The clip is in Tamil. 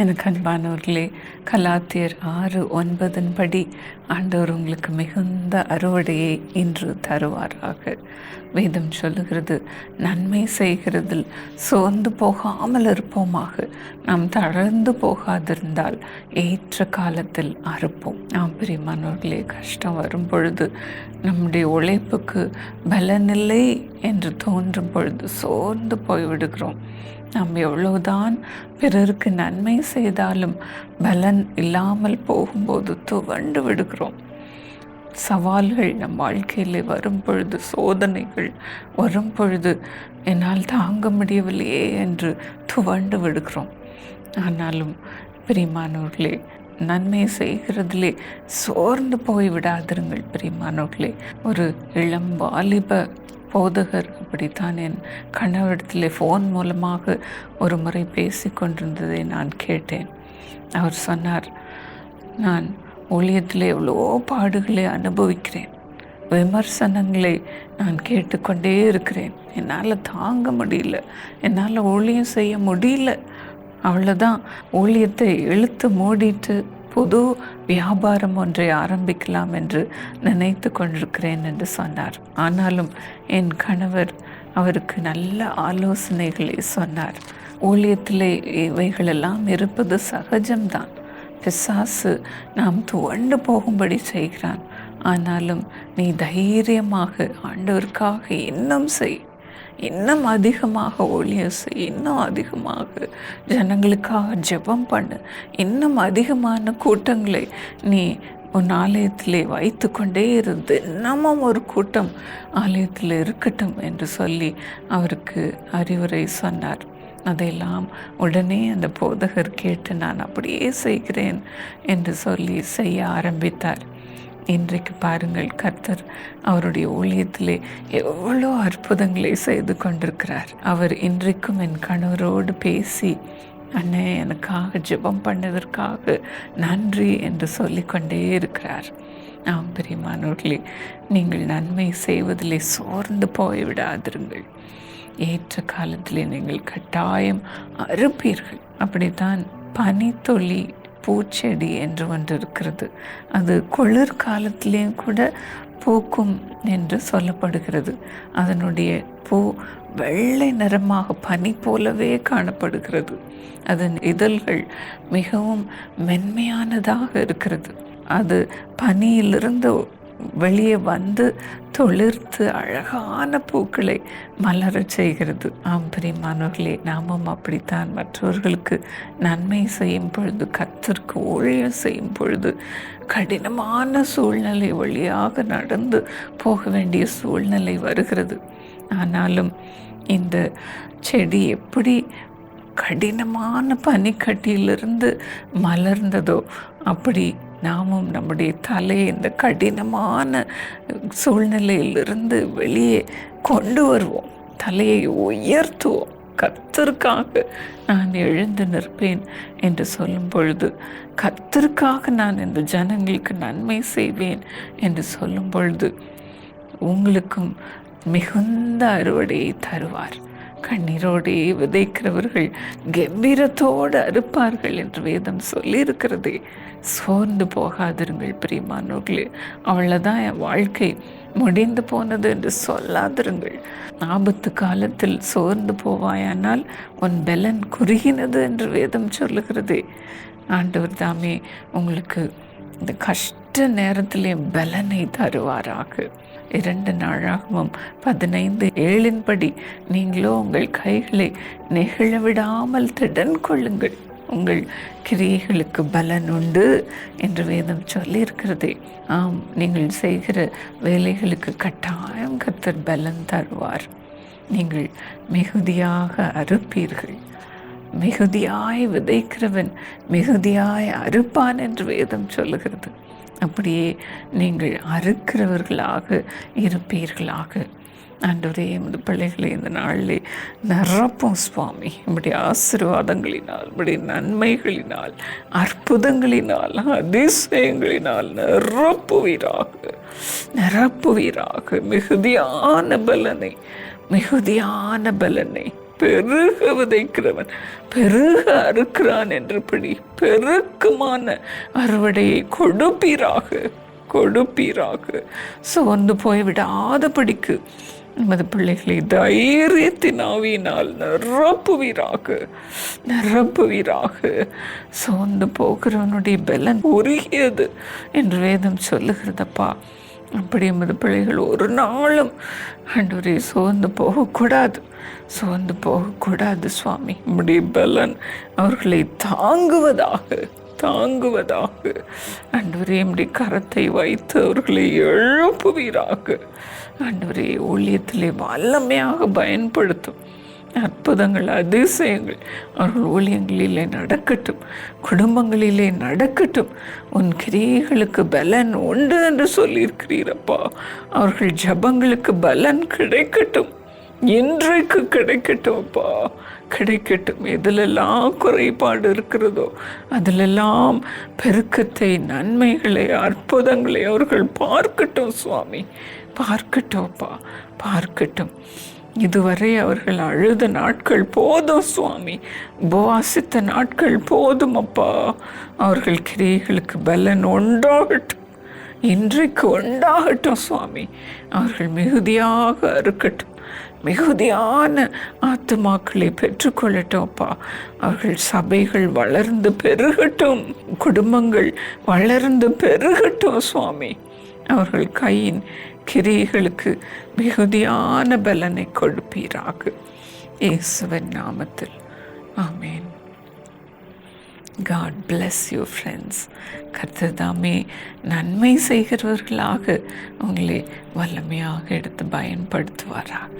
எனக்கு அன்பானவர்களே கலாத்தியர் ஆறு ஒன்பதின் படி ஆண்டவர் உங்களுக்கு மிகுந்த அறுவடையை இன்று தருவாராக. வேதம் சொல்லுகிறது நன்மை செய்கிறதில் சோர்ந்து போகாமல் இருப்போமாக. நாம் தளர்ந்து போகாதிருந்தால் ஏற்ற காலத்தில் அறுப்போம். நாம் பிரியமானவர்களே கஷ்டம் வரும் பொழுது நம்முடைய உழைப்புக்கு பலனில்லை என்று தோன்றும் பொழுது சோர்ந்து போய்விடுகிறோம். நாம் எவ்வளவுதான் பிறருக்கு நன்மை செய்தாலும் பலன் இல்லாமல் போகும்போது துவண்டு விடுகிறோம். சவால்கள் நம் வாழ்க்கையில் வரும் பொழுது சோதனைகள் வரும் பொழுது என்னால் தாங்க முடியவில்லையே என்று துவண்டு விடுகிறோம். ஆனாலும் பிரிமானவர்களே நன்மை செய்கிறதிலே சோர்ந்து போய் விடாதிருங்கள் பிரிமானோர்களே ஒரு இளம் வாலிப போதகர் அப்படித்தான் என் கணவரிடத்தில் ஃபோன் மூலமாக ஒரு முறை பேசி கொண்டிருந்ததை நான் கேட்டேன். அவர் சொன்னார் நான் ஊழியத்தில் எவ்வளோ பாடுகளை அனுபவிக்கிறேன். விமர்சனங்களை நான் கேட்டுக்கொண்டே இருக்கிறேன். என்னால் தாங்க முடியல. என்னால் ஊழியம் செய்ய முடியல. அவ்வளோதான் ஊழியத்தை இழுத்து மூடிட்டு புது வியாபாரம் ஒன்றை ஆரம்பிக்கலாம் என்று நினைத்து கொண்டிருக்கிறேன் என்று சொன்னார். ஆனாலும் என் கணவர் அவருக்கு நல்ல ஆலோசனைகளை சொன்னார். ஊழியத்தில் இவைகளெல்லாம் இருப்பது சகஜம்தான். பிசாசு நாம் துவண்டு போகும்படி செய்கிறான். ஆனாலும் நீ தைரியமாக ஆண்டவருக்காக இன்னும் செய். இன்னும் அதிகமாக ஒளிய செய் இன்னும் அதிகமாக ஜனங்களுக்காக ஜெபம் பண்ணு இன்னும் அதிகமான கூட்டங்களை நீ உன் ஆலயத்திலே வைத்து கொண்டே இருந்து தினமும் ஒரு கூட்டம் ஆலயத்தில் இருக்கட்டும் என்று சொல்லி அவருக்கு அறிவுரை சொன்னார். அதையெல்லாம் உடனே அந்த போதகர் கேட்டு நான் அப்படியே செய்கிறேன் என்று சொல்லி செய்ய ஆரம்பித்தார். இன்றைக்கு பாருங்கள் கர்த்தர் அவருடைய ஊழியத்திலே எவ்வளோ அற்புதங்களை செய்து கொண்டிருக்கிறார். அவர் இன்றைக்கும் என் கணவரோடு பேசி அண்ணே எனக்காக ஜெபம் பண்ணதற்காக நன்றி என்று சொல்லிக்கொண்டே இருக்கிறார். ஆம் பிரியமானவர்களே நீங்கள் நன்மை செய்வதிலே சோர்ந்து போய்விடாதிருங்கள். ஏற்ற காலத்திலே நீங்கள் கட்டாயம் அறுப்பீர்கள். அப்படித்தான் பனித்தொழி பூச்செடி என்று ஒன்று இருக்கிறது அது குளிர் காலத்திலேயும் கூட பூக்கும் என்று சொல்லப்படுகிறது. அதனுடைய பூ வெள்ளை நிறமாக பனி போலவே காணப்படுகிறது. அதன் இதழ்கள் மிகவும் மென்மையானதாக இருக்கிறது. அது பனியிலிருந்து வெளியே வந்து தொளிர்த்து அழகான பூக்களை மலரச் செய்கிறது. ஆம் பிரியமானவர்களே நாமும் அப்படித்தான். மற்றவர்களுக்கு நன்மை செய்யும் பொழுது கத்திற்கு ஊழியம் செய்யும் பொழுது கடினமான சூழ்நிலை வழியாக நடந்து போக வேண்டிய சூழ்நிலை வருகிறது. ஆனாலும் இந்த செடி எப்படி கடினமான பனிக்கட்டியிலிருந்து மலர்ந்ததோ அப்படி நாமும் நம்முடைய தலையை இந்த கடினமான சூழ்நிலையிலிருந்து வெளியே கொண்டு வருவோம். தலையை உயர்த்துவோம். கத்தருக்காக நான் எழுந்து நிற்பேன் என்று சொல்லும் பொழுது கத்தருக்காக நான் இந்த ஜனங்களுக்கு நன்மை செய்வேன் என்று சொல்லும் பொழுது உங்களுக்கும் மிகுந்த அறுவடையை தருவார். கண்ணீரோடே விதைக்கிறவர்கள் கம்பீரத்தோடு அறுப்பார்கள் என்று வேதம் சொல்லியிருக்கிறதே. சோர்ந்து போகாதிருங்கள் பிரியமானோர்களே அவ்வளோதான் என் வாழ்க்கை. முடிந்து போனது என்று சொல்லாதிருங்கள். ஆபத்து காலத்தில் சோர்ந்து போவாயானால் உன் பலன் குறுகினது என்று வேதம் சொல்லுகிறதே. ஆண்டவர் தாமே உங்களுக்கு இந்த கஷ்ட நேரத்திலே பலனை தருவாராக. இரண்டு நாளாகவும் பதினைந்து ஏழின்படி நீங்களோ உங்கள் கைகளை நெகிழ விடாமல் திடன் கொள்ளுங்கள் உங்கள் கிரியைகளுக்கு பலன் உண்டு என்று வேதம் சொல்லியிருக்கிறதே. ஆம் நீங்கள் செய்கிற வேலைகளுக்கு கட்டாயம் கத்தர் பலன் தருவார். நீங்கள் மிகுதியாக அறுப்பீர்கள். மிகுதியாய் விதைக்கிறவன் மிகுதியாய் அறுப்பான் என்று வேதம் சொல்லுகிறது. அப்படியே நீங்கள் அறுக்கிறவர்களாக இருப்பீர்களாக. ஆண்டவரே எமது பிள்ளைகளை இந்த நாளிலே நிரப்பும் சுவாமி. இப்படி ஆசீர்வாதங்களினால் இப்படி நன்மைகளினால் அற்புதங்களினால் அதிசயங்களினால் நிரப்புவீராக. நிரப்புவீராக. மிகுதியான பலனை மிகுதியான பலனை. பெருக விதைக்கிறவன் பெருக அறுக்கிறான் என்றபடி பெருக்குமான அறுவடையை கொடுப்பீராக கொடுப்பீராக. சோர்ந்து போய்விடாதபடிக்கு நமது பிள்ளைகளை தைரியத்தின் ஆவியினால் நிரப்புவீராக நிரப்புவீராக. சோர்ந்து போகிறவனுடைய பலன் உருகியது என்று வேதம் சொல்லுகிறதப்பா. அப்படி எமது பிள்ளைகள் ஒரு நாளும் ஆண்டவரே சோர்ந்து போகக்கூடாது. சோர்ந்து போகக்கூடாது சுவாமி. நம்முடைய பலன் அவர்களை தாங்குவதாக தாங்குவதாக. ஆண்டவரே நம்முடைய கரத்தை வைத்து அவர்களை எழுப்புவீராக. ஆண்டவரே ஊழியத்திலே வல்லமையாக பயன்படுத்தும். அற்புதங்கள் அதிசயங்கள். அவர்கள் ஊழியங்களிலே நடக்கட்டும் குடும்பங்களிலே நடக்கட்டும். உன் கிரியைகளுக்கு பலன் உண்டு என்று சொல்லியிருக்கிறீரப்பா. அவர்கள் ஜபங்களுக்கு பலன் கிடைக்கட்டும். இன்றைக்கு கிடைக்கட்டும் அப்பா கிடைக்கட்டும். எதிலெல்லாம் குறைபாடு இருக்கிறதோ அதிலெல்லாம் பெருக்கத்தை நன்மைகளை அற்புதங்களை அவர்கள் பார்க்கட்டும் சுவாமி. பார்க்கட்டும் அப்பா பார்க்கட்டும். இதுவரை அவர்கள் அழுத நாட்கள் போதும் சுவாமி. உபவாசித்த நாட்கள் போதும் அப்பா. அவர்கள் கிரியைகளுக்கு பலன் உண்டாகட்டும். இன்றைக்கு உண்டாகட்டும் சுவாமி. அவர்கள் மிகுதியாக இருக்கட்டும். மிகுதியான ஆத்துமாக்களை பெற்றுக்கொள்ளட்டும் அப்பா. அவர்கள் சபைகள் வளர்ந்து பெருகட்டும். குடும்பங்கள் வளர்ந்து பெருகட்டும் சுவாமி. அவர்கள் கையின் கிரியைகளுக்கு மிகுதியான பலனை கொடுப்பீராக. இயேசுவின் நாமத்தில். ஆமேன். காட் பிளஸ் யூ ஃப்ரெண்ட்ஸ் கர்த்தர் தாமே நன்மை செய்கிறவர்களாக உங்களை வல்லமையாக எடுத்து பயன்படுத்துவாராக.